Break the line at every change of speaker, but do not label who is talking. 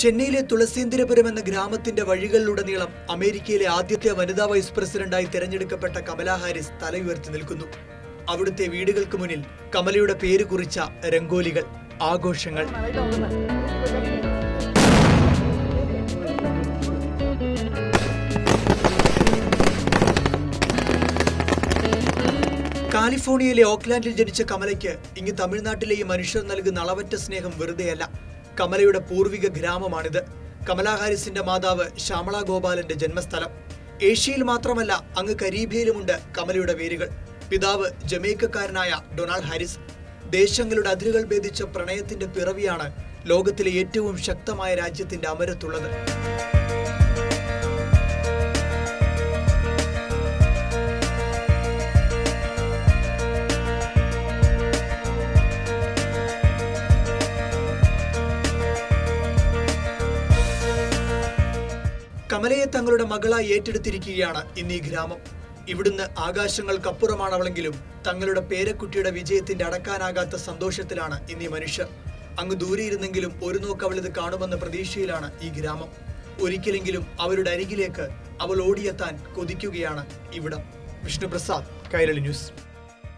ചെന്നൈയിലെ തുളസീന്ദ്രപുരം എന്ന ഗ്രാമത്തിന്റെ വഴികളിലുടനീളം അമേരിക്കയിലെ ആദ്യത്തെ വനിതാ വൈസ് പ്രസിഡന്റായി തെരഞ്ഞെടുക്കപ്പെട്ട കമലാ ഹാരിസ് തലയുയർത്തി നിൽക്കുന്നു. അവിടുത്തെ വീടുകൾക്ക് മുന്നിൽ കമലയുടെ പേര് കുറിച്ച രംഗോലികൾ ആഘോഷങ്ങൾ. കാലിഫോർണിയയിലെ ഓക്ലാൻഡിൽ ജനിച്ച കമലയ്ക്ക് ഇങ്ങ് തമിഴ്നാട്ടിലെ ഈ മനുഷ്യർ നൽകുന്ന അളവറ്റ സ്നേഹം വെറുതെയല്ല. കമലയുടെ പൂർവിക ഗ്രാമമാണിത്. കമലാ ഹാരിസിന്റെ മാതാവ് ശ്യാമള ഗോപാലന്റെ ജന്മസ്ഥലം. ഏഷ്യയിൽ മാത്രമല്ല അങ്ങ് കരീബിയയിലുമുണ്ട് കമലയുടെ വേരുകൾ. പിതാവ് ജമൈക്കക്കാരനായ ഡൊണാൾഡ് ഹാരിസ്. ദേശങ്ങളുടെ അതിരുകൾ ഭേദിച്ച പ്രണയത്തിന്റെ പിറവിയാണ് ലോകത്തിലെ ഏറ്റവും ശക്തമായ രാജ്യത്തിന്റെ അമരത്തുള്ളത്. കമലയെ തങ്ങളുടെ മകളായി ഏറ്റെടുത്തിരിക്കുകയാണ് ഇന്ന് ഈ ഗ്രാമം. ഇവിടുന്ന് ആകാശങ്ങൾക്കപ്പുറമാണവളെങ്കിലും തങ്ങളുടെ പേരക്കുട്ടിയുടെ വിജയത്തിന്റെ അടക്കാനാകാത്ത സന്തോഷത്തിലാണ് ഇന്ന് മനുഷ്യർ. അങ്ങ് ദൂരെയിരുന്നെങ്കിലും ഒരു നോക്ക് അവൾ ഇത് കാണുമെന്ന പ്രതീക്ഷയിലാണ് ഈ ഗ്രാമം. ഒരിക്കലെങ്കിലും അവരുടെ അരികിലേക്ക് അവൾ ഓടിയെത്താൻ കൊതിക്കുകയാണ് ഇവിടം. വിഷ്ണുപ്രസാദ് കൈരളി ന്യൂസ്.